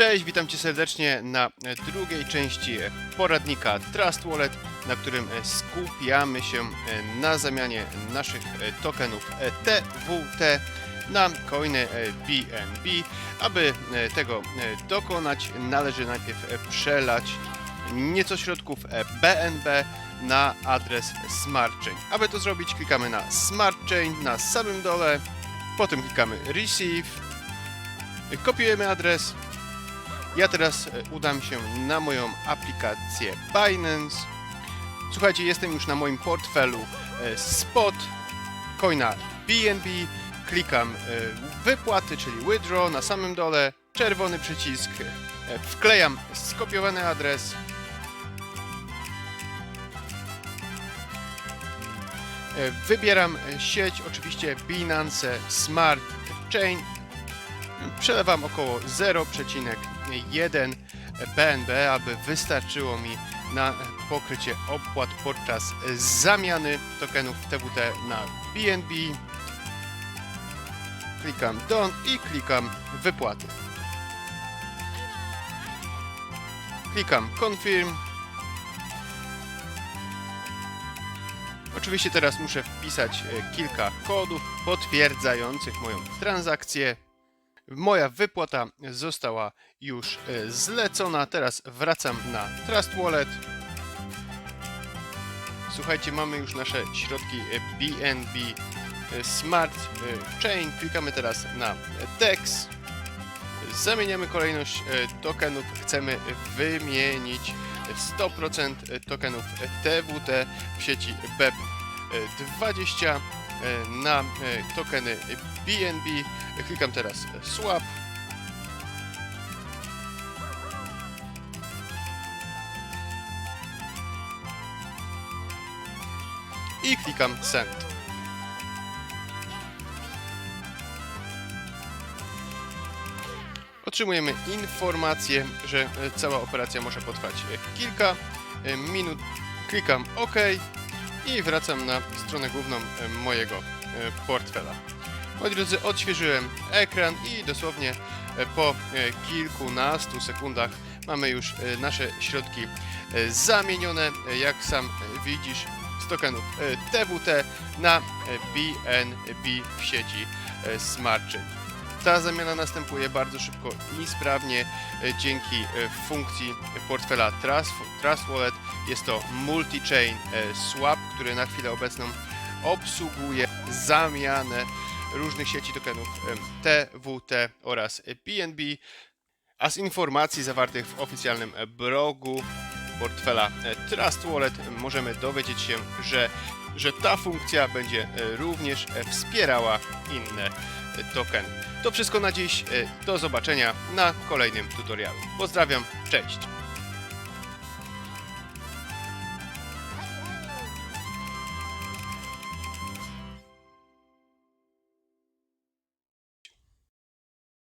Cześć, witam Cię serdecznie na e, drugiej części e, poradnika Trust Wallet, na którym e, skupiamy się na zamianie naszych tokenów TWT na coiny BNB. Aby tego dokonać, należy najpierw przelać nieco środków BNB na adres Smart Chain. Aby to zrobić, klikamy na Smart Chain na samym dole, potem klikamy Receive, kopiujemy adres. Ja teraz e, udam się na moją aplikację Binance. Słuchajcie, jestem już na moim portfelu e, Spot, coina BNB. Klikam e, wypłaty, czyli withdraw na samym dole, czerwony przycisk, wklejam skopiowany adres. Wybieram sieć, oczywiście Binance Smart Chain. Przelewam około 0,1 BNB, aby wystarczyło mi na pokrycie opłat podczas zamiany tokenów TWT na BNB. Klikam Done i klikam Wypłaty. Klikam Confirm. Oczywiście teraz muszę wpisać e, kilka kodów potwierdzających moją transakcję. Moja wypłata została już e, zlecona. Teraz wracam na Trust Wallet. Słuchajcie, mamy już nasze środki BNB e, Smart e, Chain. Klikamy teraz na DEX. Zamieniamy kolejność tokenów. Chcemy wymienić 100% tokenów TWT w sieci BEP20 e, na e, tokeny BNB. Klikam teraz Swap. I klikam Send. Otrzymujemy informację, że e, cała operacja może potrwać e, kilka e, minut. Klikam OK i wracam na stronę główną e, mojego e, portfela. Moi drodzy, odświeżyłem ekran i dosłownie e, po kilkunastu sekundach mamy już nasze środki zamienione, jak sam widzisz, z tokenów TWT na BNB w sieci Smart Chain. Ta zamiana następuje bardzo szybko i sprawnie dzięki funkcji portfela Trust, Trust Wallet. Jest to multi-chain e, swap, który na chwilę obecną obsługuje zamianę różnych sieci tokenów TWT oraz BNB. A z informacji zawartych w oficjalnym blogu portfela e, Trust Wallet możemy dowiedzieć się, że, że ta funkcja będzie e, również wspierała inne tokeny. To wszystko na dziś. Do zobaczenia na kolejnym tutorialu. Pozdrawiam, cześć!